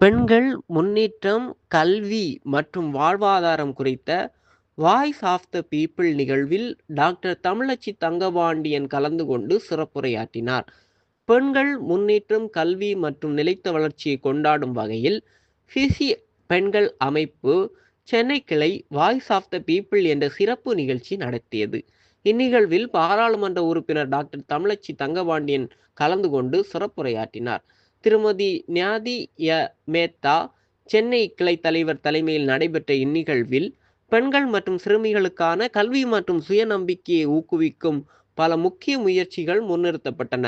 பெண்கள் முன்னேற்றம், கல்வி மற்றும் வாழ்வாதாரம் குறித்த வாய்ஸ் ஆஃப் த பீப்பிள் நிகழ்வில் டாக்டர் தமிழச்சி தங்கபாண்டியன் கலந்து கொண்டு சிறப்புரையாற்றினார். பெண்கள் முன்னேற்றம், கல்வி மற்றும் நிலைத்த வளர்ச்சியை கொண்டாடும் வகையில் ஃபிசி பெண்கள் அமைப்பு சென்னை கிளை வாய்ஸ் ஆஃப் த பீப்பிள் என்ற சிறப்பு நிகழ்ச்சி நடத்தியது. இந்நிகழ்வில் பாராளுமன்ற உறுப்பினர் டாக்டர் தமிழச்சி தங்கபாண்டியன் கலந்து கொண்டு சிறப்புரையாற்றினார். திருமதி ஞாதி ய. மேத்தா சென்னை கிளை தலைவர் தலைமையில் நடைபெற்ற இந்நிகழ்வில் பெண்கள் மற்றும் சிறுமிகளுக்கான கல்வி மற்றும் சுயநம்பிக்கையை ஊக்குவிக்கும் பல முக்கிய முயற்சிகள் முன்னிறுத்தப்பட்டன.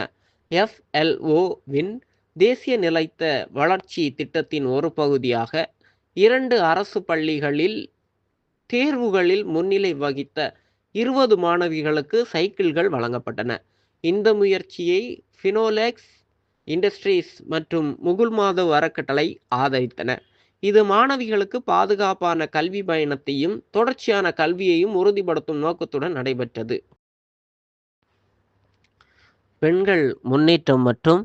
எஃப்எல்ஓவின் தேசிய நிலைத்த வளர்ச்சி திட்டத்தின் ஒரு பகுதியாக இரண்டு அரசு பள்ளிகளில் தேர்வுகளில் முன்னிலை வகித்த இருபது மாணவிகளுக்கு சைக்கிள்கள் வழங்கப்பட்டன. இந்த முயற்சியை ஃபினோலெக்ஸ் இண்டஸ்ட்ரீஸ் மற்றும் முகுல் மாதவ் அறக்கட்டளை ஆதரித்தன. இது மாணவிகளுக்கு பாதுகாப்பான கல்வி பயணத்தையும், தொடர்ச்சியான கல்வியையும் உறுதிப்படுத்தும் நோக்கத்துடன் நடைபெற்றது. பெண்கள் முன்னேற்றம் மற்றும்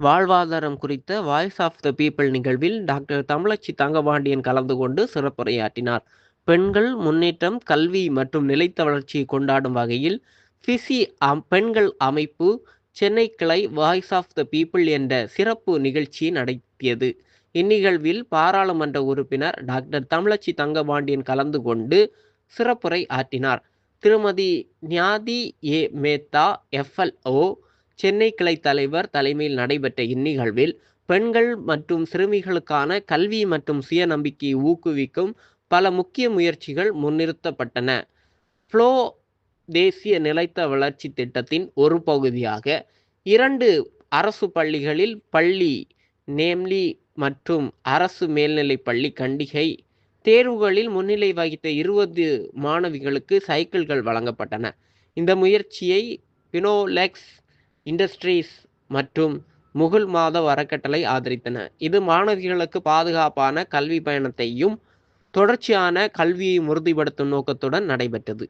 வாழ்வாதாரம் குறித்த வாய்ஸ் ஆஃப் த பீப்பிள் நிகழ்வில் டாக்டர் தமிழச்சி தங்கபாண்டியன் கலந்து கொண்டு சிறப்புரையாற்றினார். பெண்கள் முன்னேற்றம், கல்வி மற்றும் நிலைத்த வளர்ச்சியை கொண்டாடும் வகையில் பிசி பெண்கள் அமைப்பு சென்னை கிளை வாய்ஸ் ஆஃப் த பீப்பிள் என்ற சிறப்பு நிகழ்ச்சியை நடத்தியது. இந்நிகழ்வில் பாராளுமன்ற உறுப்பினர் டாக்டர் தமிழச்சி தங்கபாண்டியன் கலந்து கொண்டு சிறப்புரை ஆற்றினார். திருமதி ஞாதி ஏ. மேத்தா எஃப்எல்ஓ சென்னை கிளை தலைவர் தலைமையில் நடைபெற்ற இந்நிகழ்வில் பெண்கள் மற்றும் சிறுமிகளுக்கான கல்வி மற்றும் சுயநம்பிக்கையை ஊக்குவிக்கும் பல முக்கிய முயற்சிகள் முன்னிறுத்தப்பட்டன. ஃப்ளோ தேசிய நிலைத்த வளர்ச்சி திட்டத்தின் ஒரு பகுதியாக இரண்டு அரசு பள்ளிகளில் பள்ளி நேம்லி மற்றும் அரசு மேல்நிலை பள்ளி கண்டிகை தேர்வுகளில் முன்னிலை வகித்த இருபது மாணவிகளுக்கு சைக்கிள்கள் வழங்கப்பட்டன. இந்த முயற்சியை பினோலெக்ஸ் இண்டஸ்ட்ரீஸ் மற்றும் முகுல் மாதவ் அறக்கட்டளை ஆதரித்தன. இது மாணவிகளுக்கு பாதுகாப்பான கல்வி பயணத்தையும், தொடர்ச்சியான கல்வியையும் உறுதிப்படுத்தும் நோக்கத்துடன் நடைபெற்றது.